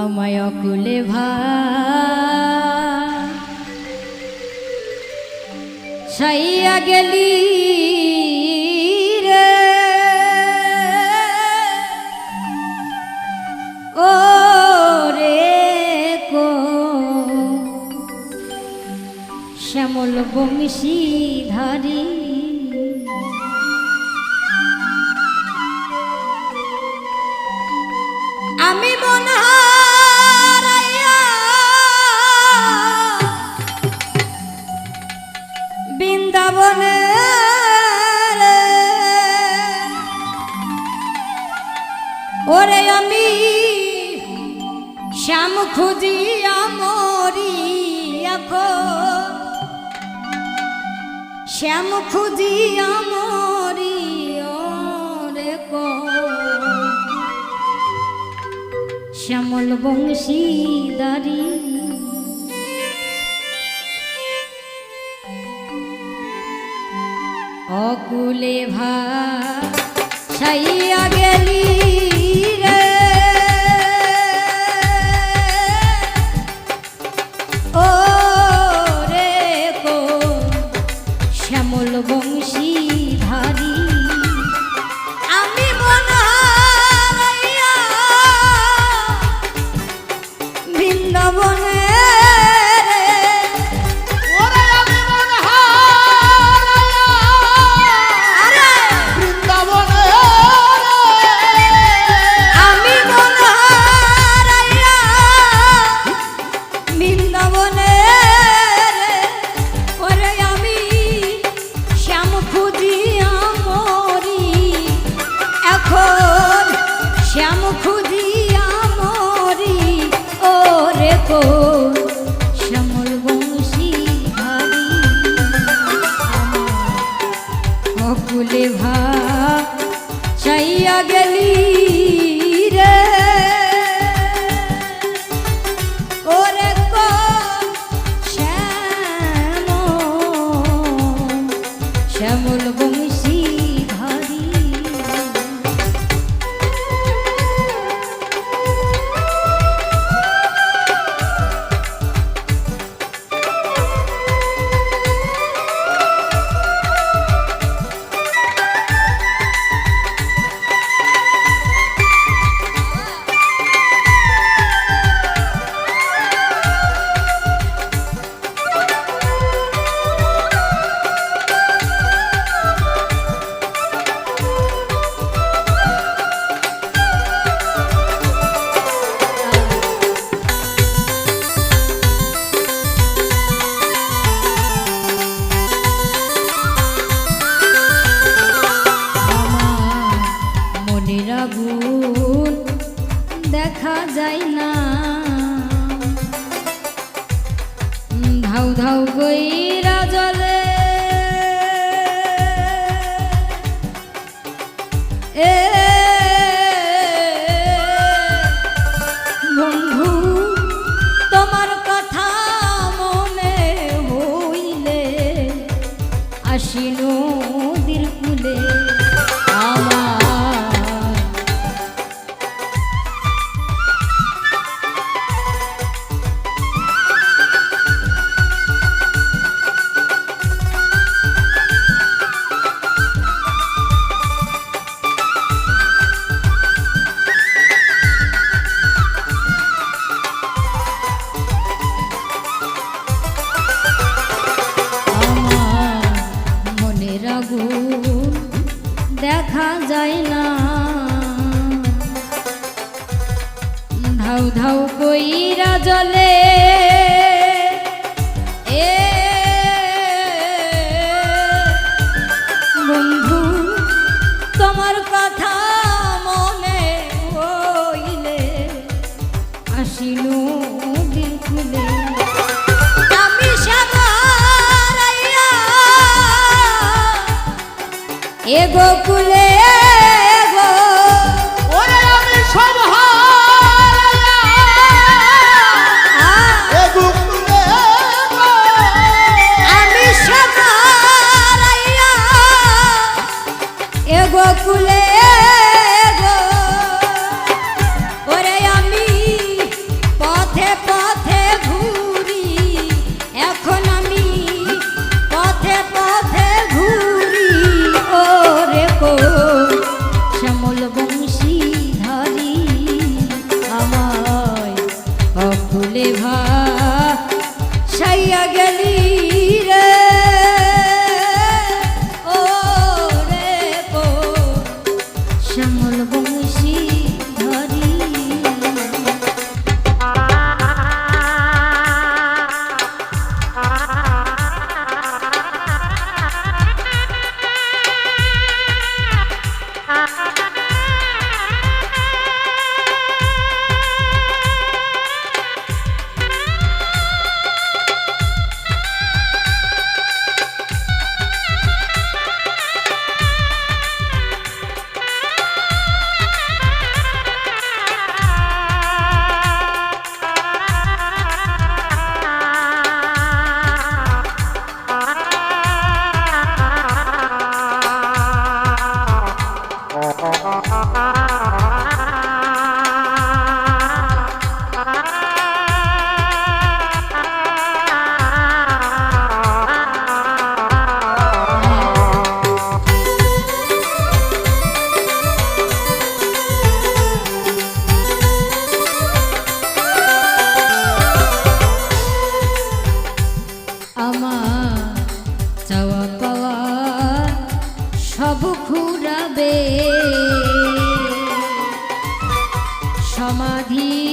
আমায় অকুলে ভাইয়া গেলি রে। ও রে কো শ্যামল বংশী ধারী। শ্রাবণে ওরে আমি শ্যাম খুঁজিয়া মরি শ্যাম খুঁজিয়া মরি শ্যামল বংশী দাঁড়িয়ে কুলে ভাই ফিরিয়া গেলি সুধাও কইরা জলে সব ঘুরাবে সমাধি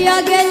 ফিরিয়া গেল